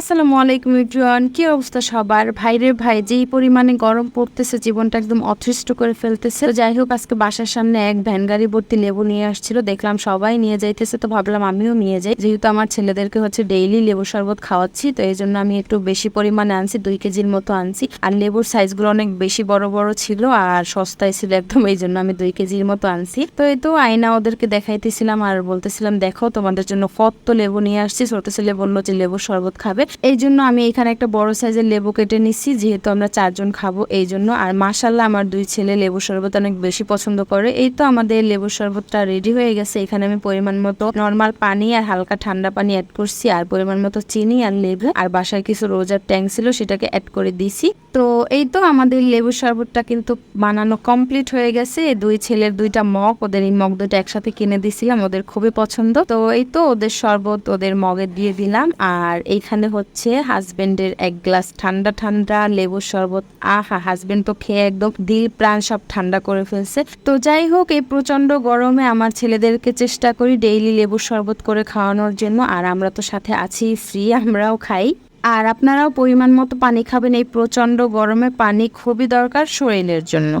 আসসালামু আলাইকুম ইব্রান কি অবস্থা সবার? ভাইরে ভাই, যেই পরিমাণে গরম পড়তেছে, জীবনটা একদম অতৃষ্ট করে ফেলতেছে। তো যাই হোক, আজকে বাসার সামনে এক ভ্যান গাড়ি ভর্তি লেবু নিয়ে আসছিল, দেখলাম সবাই নিয়ে যাইতেছে, তো ভাবলাম আমিও নিয়ে যাই। যেহেতু আমার ছেলেদেরকে হচ্ছে ডেইলি লেবু শরবত খাওয়াচ্ছি, তো এই জন্য আমি একটু বেশি পরিমাণে আনছি, দুই কেজির মতো আনছি। আর লেবুর সাইজগুলো অনেক বেশি বড় বড় ছিল, আর সস্তায় ছিল একদম, এই জন্য আমি দুই কেজির মতো আনছি। তো এই তো আয়না ওদেরকে দেখাইতেছিলাম, আর বলতেছিলাম, দেখো, তোমাদের জন্য কত লেবু নিয়ে আসছি, ছোট ছেলে বলল যে লেবু শরবত খাবে। এই জন্য আমি এখানে একটা বড় সাইজের লেবু কেটে নিচ্ছি যেহেতু আমরা চারজন খাব এই জন্য আর মাসাল্লাহ আমার দুই ছেলে লেবু শরবত অনেক বেশি পছন্দ করে। এই তো আমাদের লেবু শরবতটা রেডি হয়ে গেছে। এখানে আমি পরিমাণ মতো নর্মাল পানি আর হালকা ঠান্ডা পানি অ্যাড করছি, আর পরিমাণ মতো চিনি আর লেবু। আর বাসায় কিছু রোজার ট্যাঙ্ক ছিল, সেটাকে অ্যাড করে দিছি। তো এই তো আমাদের লেবু শরবতটা কিন্তু বানানো কমপ্লিট হয়ে গেছে। দুই ছেলের দুইটা মগ, ওদের এই মগ দুটো একসাথে কিনে দিছিলাম, ওদের খুবই পছন্দ। তো এই তো ওদের শরবত ওদের মগে দিয়ে দিলাম। আর এইখানে হচ্ছে হাজবেন্ডের এক গ্লাস ঠান্ডা ঠান্ডা লেবুর শরবত। আহা হাজবেন্ড তো খেয়ে একদম দিল প্রাণ সব ঠান্ডা করে ফেলছে। তো যাই হোক, এই প্রচণ্ড গরমে আমার ছেলেদেরকে চেষ্টা করি ডেইলি লেবুর শরবত করে খাওয়ানোর জন্য। আর আমরা তো সাথে আছি ফ্রি আমরাও খাই। আর আপনারাও পরিমাণ মতো পানি খাবেন। এই প্রচণ্ড গরমে পানি খুবই দরকার শরীরের জন্য।